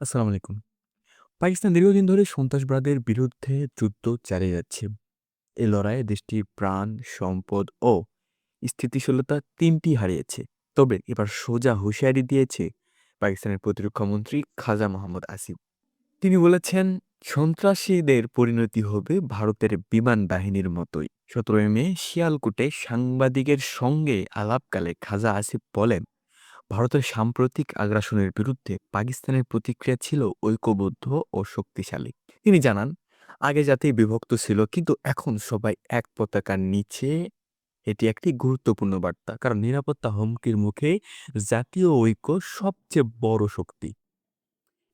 আসসালামু আলাইকুম। পাকিস্তান দীর্ঘদিন ধরে সন্ত্রাসবাদের বিরুদ্ধে যুদ্ধ চালিয়ে যাচ্ছে। এই লড়াইয়ে দেশটি প্রাণ, সম্পদ ও স্থিতিশীলতা তিনটি হারিয়েছে। তবে এবার সোজা হুঁশিয়ারি দিয়েছে পাকিস্তানের প্রতিরক্ষা মন্ত্রী খাজা মোহাম্মদ আসিফ। তিনি বলেছেন, সন্ত্রাসীদের পরিণতি হবে ভারতের বিমান বাহিনীর মতোই। ১৭ মে শিয়ালকোটে সাংবাদিকের সঙ্গে আলাপকালে খাজা আসিফ বলেন, ভারতের সাম্প্রতিক আগ্রাসনের বিরুদ্ধে পাকিস্তানের প্রতিক্রিয়া ছিল ঐক্যবদ্ধ ও শক্তিশালী। তিনি জানান, আগে জাতি বিভক্ত ছিল কিন্তু এখন সবাই এক পতাকার নিচে এটি একটি গুরুত্বপূর্ণ বার্তা। কারণ নিরাপত্তা হুমকির মুখে জাতীয় ঐক্য সবচেয়ে বড় শক্তি।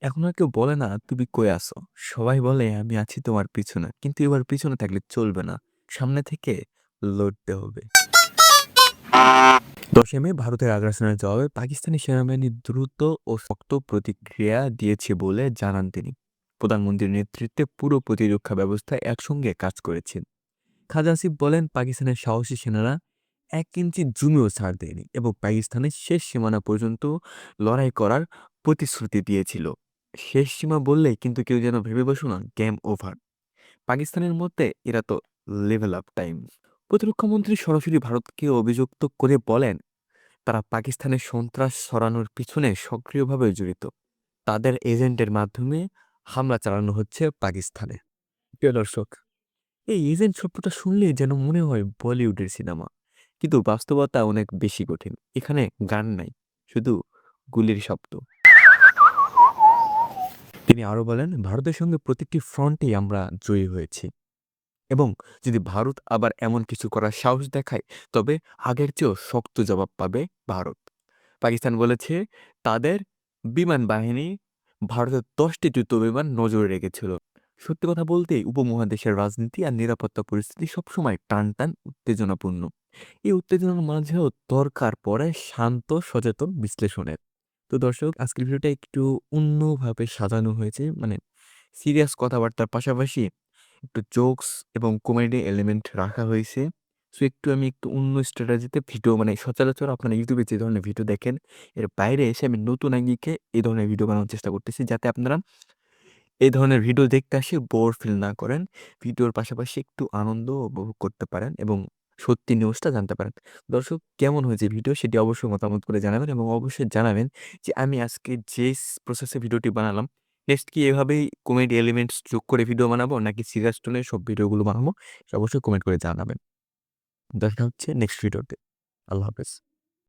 এখন আর কেউ বলে না, "তুমি কই আছো?" সবাই বলে, "আমি আছি তোমার পিছনে।" কিন্তু এবার পিছনে থাকলে চলবে না। সামনে থেকে লড়তে হবে। ১০ মে ভারতের আগ্রাসনের জবাবে পাকিস্তানি সেনাবাহিনী দ্রুত ও শক্ত প্রতিক্রিয়া দিয়েছে বলে জানান তিনি। প্রধানমন্ত্রীর নেতৃত্বে পুরো প্রতিরক্ষা ব্যবস্থা একসঙ্গে কাজ করেছে। খাজা বলেন, পাকিস্তানের সাহসী সেনারা এক ইঞ্চি জুমিও ছাড় দেয়নি এবং পাকিস্তানের শেষ সীমানা পর্যন্ত লড়াই করার প্রতিশ্রুতি দিয়েছিল। শেষ সীমা বললে কিন্তু কেউ যেন ভেবে বসো না, গেম ওভার। পাকিস্তানের মধ্যে এরা তো লেভেল আপ টাইম। প্রতিরক্ষামন্ত্রী সরাসরি ভারতকে অভিযুক্ত করে বলেন, তারা পাকিস্তানের সন্ত্রাস ছড়ানোর পিছনে সক্রিয়ভাবে জড়িত। তাদের এজেন্টের মাধ্যমে হামলা চালানো হচ্ছে পাকিস্তানে। প্রিয় দর্শক, এই এজেন্ট শব্দটা শুনলেই যেন মনে হয় বলিউডের সিনেমা। কিন্তু বাস্তবতা অনেক বেশি কঠিন। এখানে গান নাই, শুধু গুলির শব্দ। তিনি আরও বলেন, ভারতের সঙ্গে প্রতিটি ফ্রন্টেই আমরা জয়ী হয়েছি। এবং যদি ভারত আবার এমন কিছু করার সাহস দেখায়, তবে আগের চেয়েও শক্ত জবাব পাবে ভারত। পাকিস্তান বলেছে, তাদের বিমান বাহিনী ভারতের ১০ টি যুদ্ধবিমান নজরে রেখেছিল। সত্যি কথা বলতে উপমহাদেশের রাজনীতি আর নিরাপত্তা পরিস্থিতি সবসময় টানটান উত্তেজনাপূর্ণ। এই উত্তেজনার মাঝেও দরকার পড়ে শান্ত সচেতন বিশ্লেষণের। তো দর্শক আজকের ভিডিওটা একটু অন্যভাবে সাজানো হয়েছে। মানে সিরিয়াস কথাবার্তার পাশাপাশি একটু জোকস এবং কমেডি এলিমেন্ট রাখা হয়েছে। সো একটু আমি একটু অন্য স্ট্র্যাটেজিতে ভিডিও মানে সচরাচর আপনারা ইউটিউবে যে ধরনের ভিডিও দেখেন, এর বাইরে এসে আমি নতুন আঙ্গিকে এই ধরনের ভিডিও বানানোর চেষ্টা করতেছি যাতে আপনারা এই ধরনের ভিডিও দেখতে আসে বোর ফিল না করেন। ভিডিওর পাশাপাশি একটু আনন্দ উপভোগ করতে পারেন এবং সত্যি নিউজটা জানতে পারেন। দর্শক কেমন হয়েছে ভিডিও সেটি অবশ্যই মতামত করে জানাবেন এবং অবশ্যই জানাবেন যে আমি আজকে যে প্রসেসে ভিডিওটি বানালাম, নেক্সট কি এভাবেই কমেডি এলিমেন্টস যোগ করে ভিডিও বানাবো, নাকি সিরিয়াস টোনে সব ভিডিওগুলো বানাবো? অবশ্যই কমেন্ট করে জানাবেন। দেখা হচ্ছে নেক্সট ভিডিওতে। আল্লাহ হাফেজ।